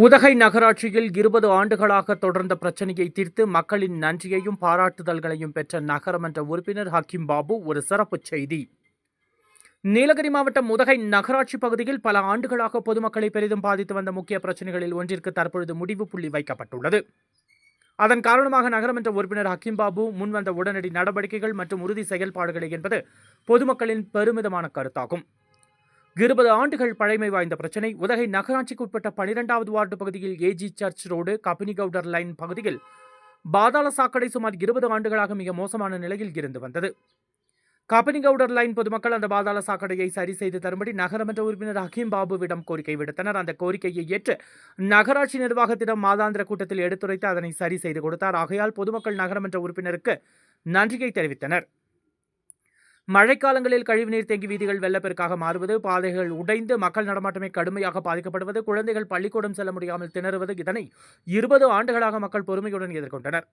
உதகை நகராட்சியில் இருபது ஆண்டுகளாக தொடர்ந்த பிரச்சனையை தீர்த்து மக்களின் நன்றியையும் பாராட்டுதல்களையும் பெற்ற நகரமன்ற உறுப்பினர் ஹக்கீம் பாபு ஒரு சிறப்பு செய்தி. நீலகிரி மாவட்டம் உதகை நகராட்சி பகுதியில் பல ஆண்டுகளாக பொதுமக்களை பெரிதும் பாதித்து வந்த முக்கிய பிரச்சனைகளில் ஒன்றிற்கு தற்பொழுது முடிவு புள்ளி வைக்கப்பட்டுள்ளது. அதன் காரணமாக நகரமன்ற உறுப்பினர் ஹக்கீம் பாபு முன்வந்த உடனடி நடவடிக்கைகள் மற்றும் உறுதி செயல்பாடுகளை என்பது பொதுமக்களின் பெருமிதமான கருத்தாகும். இருபது ஆண்டுகள் பழமை வாய்ந்த பிரச்சினை. உதகை நகராட்சிக்கு உட்பட்ட பனிரெண்டாவது வார்டு பகுதியில் ஏஜி சர்ச் ரோடு கபினிகவுடர் லைன் பகுதியில் பாதாள சாக்கடை சுமார் இருபது ஆண்டுகளாக மிக மோசமான நிலையில் இருந்து வந்தது. கபினிகவுடர் லைன் பொதுமக்கள் அந்த பாதாள சாக்கடையை சரி செய்து தரும்படி நகரமன்ற உறுப்பினர் ஹக்கீம் பாபுவிடம் கோரிக்கை விடுத்தனர். அந்த கோரிக்கையை ஏற்று நகராட்சி நிர்வாகத்திடம் மாதாந்திர கூட்டத்தில் எடுத்துரைத்து அதனை சரி செய்து கொடுத்தார். ஆகையால் பொதுமக்கள் நகரமன்ற உறுப்பினருக்கு நன்றியை தெரிவித்தனர். மழைக்காலங்களில் கழிவுநீர் தேங்கி வீதிகள் வெள்ளப்பெருக்காக மாறுவது பாதைகள் உடைந்து மக்கள் நடமாட்டமே கடுமையாக பாதிக்கப்படுவது குழந்தைகள் பள்ளிக்கூடம் செல்ல முடியாமல் திணறுவது இதனை இருபது ஆண்டுகளாக மக்கள் பொறுமையுடன் எதிர்கொண்டனர்.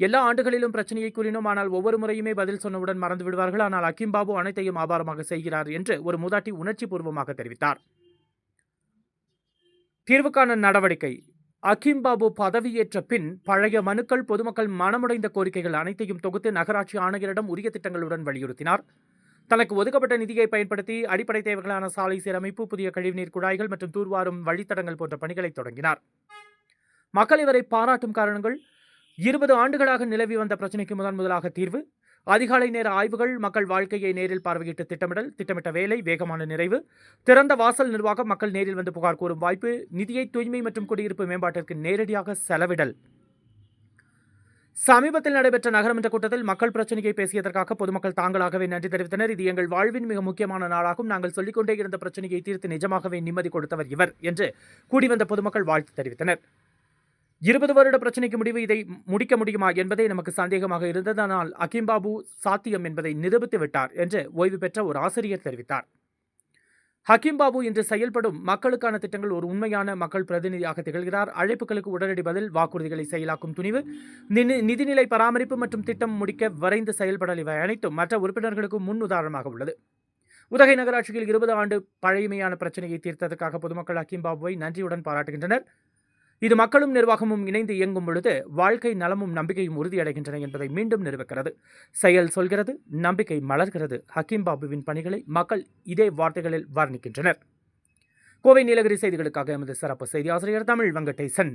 எல்லா ஆண்டுகளிலும் பிரச்சனையை கூறினோம் ஆனால் ஒவ்வொரு முறையுமே பதில் சொன்னவுடன் மறந்து விடுவார்கள். ஆனால் அக்கிம் பாபு அனைத்தையும் ஆபாரமாக செய்கிறார் என்று ஒரு மூதாட்டி உணர்ச்சி பூர்வமாக தெரிவித்தார். தீர்வுக்கான நடவடிக்கை அகிம்பாபு பதவியேற்ற பின் பழைய மனுக்கள் பொதுமக்கள் மனமுடைந்த கோரிக்கைகள் அனைத்தையும் தொகுத்து நகராட்சி ஆணையரிடம் உரிய திட்டங்களுடன் வலியுறுத்தினார். தனக்கு ஒதுக்கப்பட்ட நிதியை பயன்படுத்தி அடிப்படை தேவைகளான சாலை சீரமைப்பு புதிய கழிவுநீர் குழாய்கள் மற்றும் தூர்வாரும் வழித்தடங்கள் போன்ற பணிகளை தொடங்கினார். மக்கள் இவரை பாராட்டும் காரணங்கள் இருபது ஆண்டுகளாக நிலவி வந்த பிரச்சினைக்கு முதன் முதலாக தீர்வு அதிகாலை நேர ஆய்வுகள் மக்கள் வாழ்க்கையை நேரில் பார்வையிட்டு திட்டமிடல் திட்டமிட்ட வேலை வேகமான நிறைவு திறந்த வாசல் நிர்வாகம் மக்கள் நேரில் வந்து புகார் கூறும் வாய்ப்பு நிதியை தூய்மை மற்றும் குடியிருப்பு மேம்பாட்டிற்கு நேரடியாக செலவிடல். சமீபத்தில் நடைபெற்ற நகரமன்ற கூட்டத்தில் மக்கள் பிரச்சனையை பேசியதற்காக பொதுமக்கள் தாங்களாகவே நன்றி தெரிவித்தனர். இது எங்கள் வாழ்வின் மிக முக்கியமான நாளாகும். நாங்கள் சொல்லிக்கொண்டே இருந்த பிரச்சனையை தீர்த்து நிஜமாகவே நிம்மதி கொடுத்தவர் இவர் என்று கூடிவந்த பொதுமக்கள் வாழ்த்து தெரிவித்தனர். இருபது வருட பிரச்சனைக்கு முடிவு இதை முடிக்க முடியுமா என்பதே நமக்கு சந்தேகமாக இருந்ததனால் அகிம்பாபு சாத்தியம் என்பதை நிரூபித்து விட்டார் என்று ஓய்வு பெற்ற ஒரு ஆசிரியர் தெரிவித்தார். ஹக்கீம்பாபு இன்று செயல்படும் மக்களுக்கான திட்டங்கள் ஒரு உண்மையான மக்கள் பிரதிநிதியாக திகழ்கிறார். அழைப்புகளுக்கு உடனடி பதில் வாக்குறுதிகளை செயலாக்கும் துணிவு நிதிநிலை பராமரிப்பு மற்றும் திட்டம் முடிக்க விரைந்து செயல்படல் இவை அனைத்தும் மற்ற உறுப்பினர்களுக்கு முன் உதாரணமாக உள்ளது. உதகை நகராட்சியில் இருபது ஆண்டு பழையமையான பிரச்சனையை தீர்த்ததற்காக பொதுமக்கள் ஹக்கீம் நன்றியுடன் பாராட்டுகின்றனர். இது மக்களும் நிர்வாகமும் இணைந்து இயங்கும் பொழுது வாழ்க்கை நலமும் நம்பிக்கையும் உறுதியடைகின்றன என்பதை மீண்டும் நிரூபிக்கிறது. செயல் சொல்கிறது நம்பிக்கை மலர்கிறது. ஹக்கீம் பாபுவின் பணிகளை மக்கள் இதே வார்த்தைகளில் வர்ணிக்கின்றனர். கோவை நீலகிரி செய்திகளுக்காக எமது சிறப்பு செய்தி ஆசிரியர் தமிழ் வெங்கடேசன்.